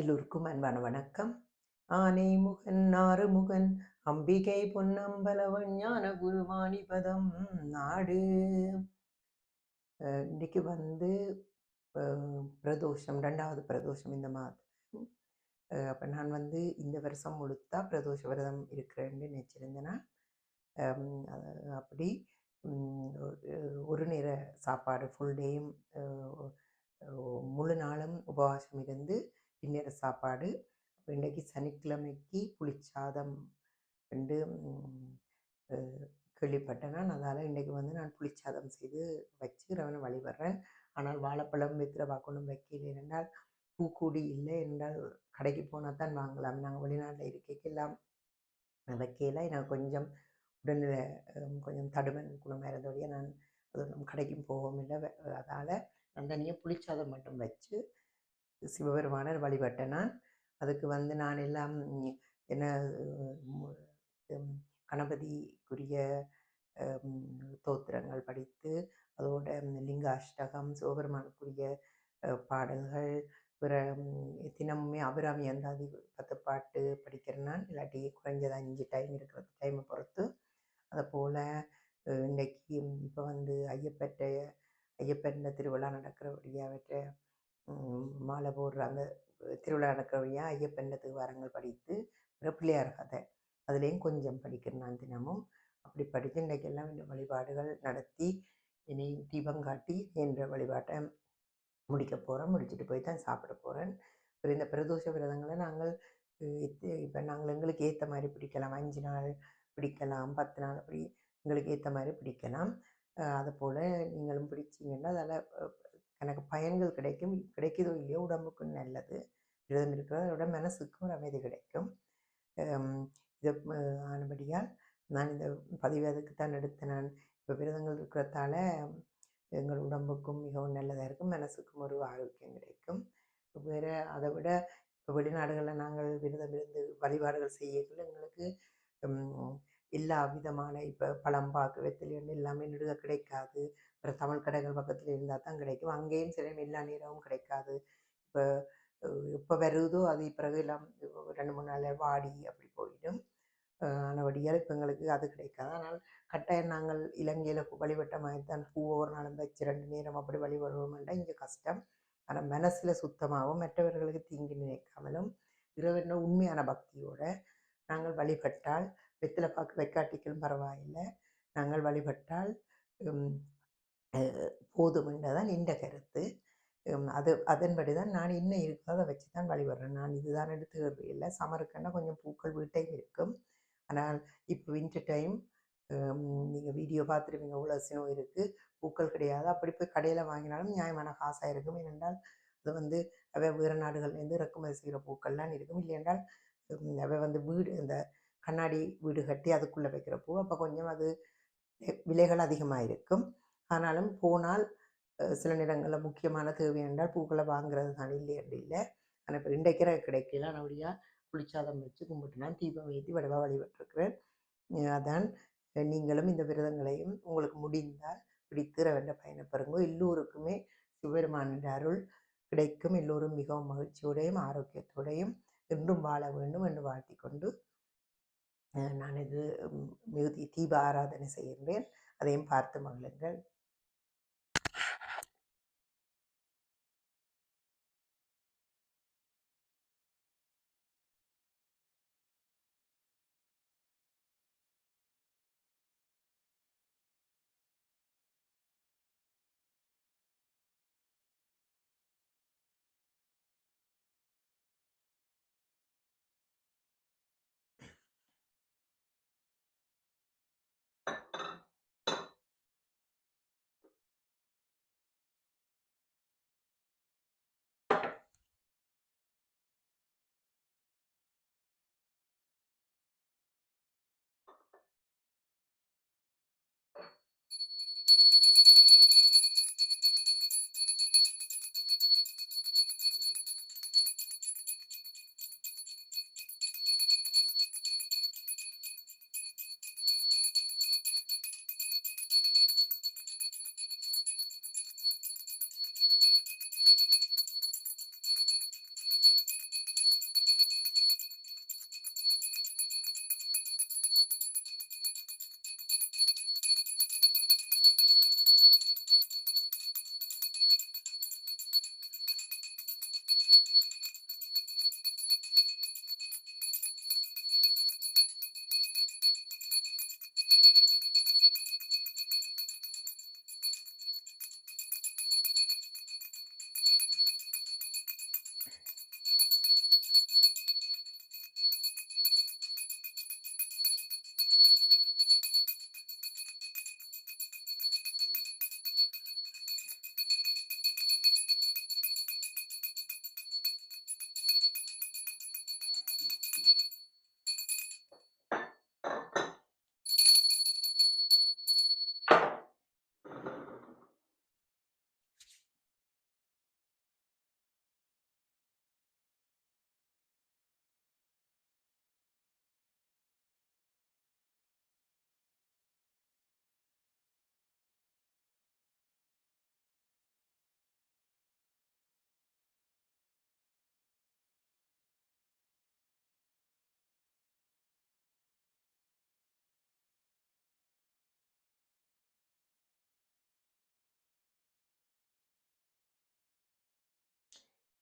எல்லோருக்கும் அன்பான வணக்கம். ஆனை முகன் ஆறுமுகன் அம்பிகை பொன்னம்பலவன் ஞான குருவாணிபதம் நாடு. இன்னைக்கு வந்து பிரதோஷம் ரெண்டாவது பிரதோஷம் இந்த மாதம். அப்போ நான் வந்து இந்த வருஷம் முழுத்தா பிரதோஷ விரதம் இருக்கிறேன்னு நினச்சிருந்தேன்னா அப்படி ஒரு- ஒரு நேர சாப்பாடு ஃபுல் டேயும் முழு நாளும் உபவாசம் இருந்து பின்னேற சாப்பாடு. அப்ப இன்னைக்கு சனிக்கிழமைக்கு புளிச்சாதம் ரெண்டு கேள்விப்பட்டேன் நான். அதால் இன்றைக்கு வந்து நான் புளிச்சாதம் செய்து வச்சு ரவனை வழிபடுறேன். ஆனால் வாழைப்பழம் வெத்திரவா பார்க்கணும் வைக்கல என்றால் பூக்கூடி இல்லை என்றால் கடைக்கு போனால் தான் வாங்கலாம். நாங்கள் வெளிநாட்டில் இருக்கைக்கெல்லாம் வைக்கல. எனக்கு கொஞ்சம் உடல்நிலை கொஞ்சம் தடுமன் குணமாக இருந்தோடைய நான் அது கடைக்கும் போகவும் இல்லை. அதால் நான் தனியாக புளிச்சாதம் மட்டும் வச்சு சிவபெருமானர் வழிபட்டேன் நான் அதுக்கு வந்து நான் எல்லாம் என்ன கணபதிக்குரிய தோத்திரங்கள் படித்து அதோட லிங்காஷ்டகம் அஷ்டகம் சிவபெருமானுக்குரிய பாடல்கள் பிற தினமுமே அபிராமி அந்தாதி பத்து பாட்டு படிக்கிறேன் நான் இல்லாட்டி குறைஞ்சது அஞ்சு டைம் இருக்கிற டைமை பொறுத்து. அதை போல் இப்போ வந்து ஐயப்பற்ற ஐயப்பன் திருவிழா நடக்கிறபடியாவற்றை மாலை போடுற அந்த திருவிழா வழியாக ஐயப்பன் திருவாரங்கள் படித்து பிள்ளையார் கதை. அதுலேயும் கொஞ்சம் படிக்கிறேன் நான் தினமும். அப்படி படித்து இன்றைக்கெல்லாம் இந்த வழிபாடுகள் நடத்தி இனி தீபம் காட்டி என்ற வழிபாட்டை முடிக்க போகிறேன் முடிச்சுட்டு போய் தான் சாப்பிட போகிறேன் அப்புறம் இந்த பிரதோஷ விரதங்களை நாங்கள் இப்போ நாங்கள் எங்களுக்கு ஏற்ற மாதிரி பிடிக்கலாம். அஞ்சு நாள் பிடிக்கலாம் பத்து நாள் அப்படி எங்களுக்கு ஏற்ற மாதிரி பிடிக்கலாம். அது போல் நீங்களும் பிடிச்சிங்கன்னா அதில் எனக்கு பயன்கள் கிடைக்கும். கிடைக்குதோ இல்லையோ உடம்புக்கும் நல்லது. விரதம் இருக்கிறது அதோட மனசுக்கும் ஒரு அமைதி கிடைக்கும். இது ஆனபடியால் நான் இந்த பதிவு அதுக்கு தான் எடுத்தேன். நான் இப்போ விரதங்கள் இருக்கிறதால எங்கள் உடம்புக்கும் மிகவும் நல்லதாக இருக்கும். மனசுக்கும் ஒரு ஆரோக்கியம் கிடைக்கும். வேறு அதை விட இப்போ வெளிநாடுகளில் நாங்கள் விரதம் இருந்து வழிபாடுகள் செய்யக்குள்ள எங்களுக்கு எல்லா விதமான இப்போ பழம்பாக்கு வெத்தலைன்னு எல்லாமே நெடுக கிடைக்காது. அப்புறம் தமிழ் கடைகள் பக்கத்தில் இருந்தால் தான் கிடைக்கும். அங்கேயும் சில எல்லா நேரமும் கிடைக்காது. இப்போ இப்போ வருதோ அது பிறகு எல்லாம் ரெண்டு மூணு நாள் வாடி அப்படி போயிடும். ஆனபடியால் இப்போ எங்களுக்கு அது கிடைக்காது. ஆனால் கட்டாயம் நாங்கள் இலங்கையில் வழிபட்ட மாதிரி தான் பூ ஒரு நாளும் வச்சு ரெண்டு நேரம் அப்படி வழிபடுவோம்னா இங்கே கஷ்டம். ஆனால் மனசில் சுத்தமாகவும் மற்றவர்களுக்கு தீங்கு நினைக்காமலும் இறைவன உண்மையான பக்தியோட நாங்கள் வழிபட்டால் வெத்தில பார்க்க வைக்காட்டிக்கும் பரவாயில்லை. நாங்கள் வழிபட்டால் போதும் என்றதான் இந்த கருத்து. அது அதன்படி தான் நான் இன்னும் இருக்கோ அதை வச்சு தான் வழிபடுறேன். நான் இதுதான் எடுத்துக்கிறது இல்லை. சமருக்குன்னா கொஞ்சம் பூக்கள் வீட்டையும் இருக்கும். ஆனால் இப்போ வின்டர் டைம் நீங்கள் வீடியோ பார்த்துருப்பீங்க. உலசியம் இருக்குது பூக்கள் கிடையாது. அப்படி போய் கடையில் வாங்கினாலும் நியாயமான காசாக இருக்கும். ஏனென்றால் அது வந்து அவை வேறு நாடுகள்லேருந்து இறக்குமதி செய்கிற பூக்கள்லாம் இருக்கும். இல்லை என்றால் அவை வந்து வீடு இந்த கண்ணாடி வீடு கட்டி அதுக்குள்ளே வைக்கிற பூ. அப்போ கொஞ்சம் அது விலைகள் அதிகமாக இருக்கும் ஆனாலும் போனால் சில நேரங்களில் முக்கியமான தேவை என்றால் பூக்களை வாங்குறது தான். இல்லை அப்படி இல்லை. ஆனால் இப்போ இன்றைக்கிற கிடைக்கல. அப்படியா புளிச்சாதம் வச்சு கும்பிட்டு நான் தீபம் ஏற்றி வடிவா வழிபட்டிருக்கிறேன். அதான் நீங்களும் இந்த விரதங்களையும் உங்களுக்கு முடிந்தால் பிடித்து வென்ற பயணப்பெறுங்கோ எல்லோருக்குமே சிவபெருமானின் அருள் கிடைக்கும். எல்லோரும் மிகவும் மகிழ்ச்சியோடையும் ஆரோக்கியத்தோடையும் என்றும் வாழ வேண்டும் என்று வாழ்த்தி கொண்டு நான் இது மிகுதி தீப ஆராதனை செய்கின்றேன். அதையும் பார்த்து மகிழுங்கள்.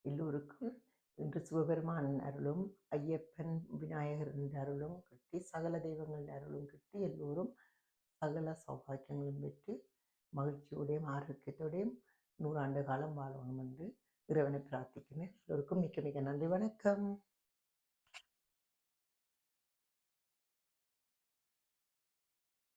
எல்லோருக்கும் இன்று சிவபெருமான் அருளும் ஐயப்பன் விநாயகரின் அருளும் கட்டி சகல தெய்வங்களின் அருளும் கட்டி எல்லோரும் சகல சௌபாக்கியங்களும் பெற்று மகிழ்ச்சியோடையும் ஆரோக்கியத்தோடையும் நூறாண்டு காலம் வாழணும் என்று இறைவனை பிரார்த்திக்கிறேன் எல்லோருக்கும் மிக்க மிக நன்றி வணக்கம்.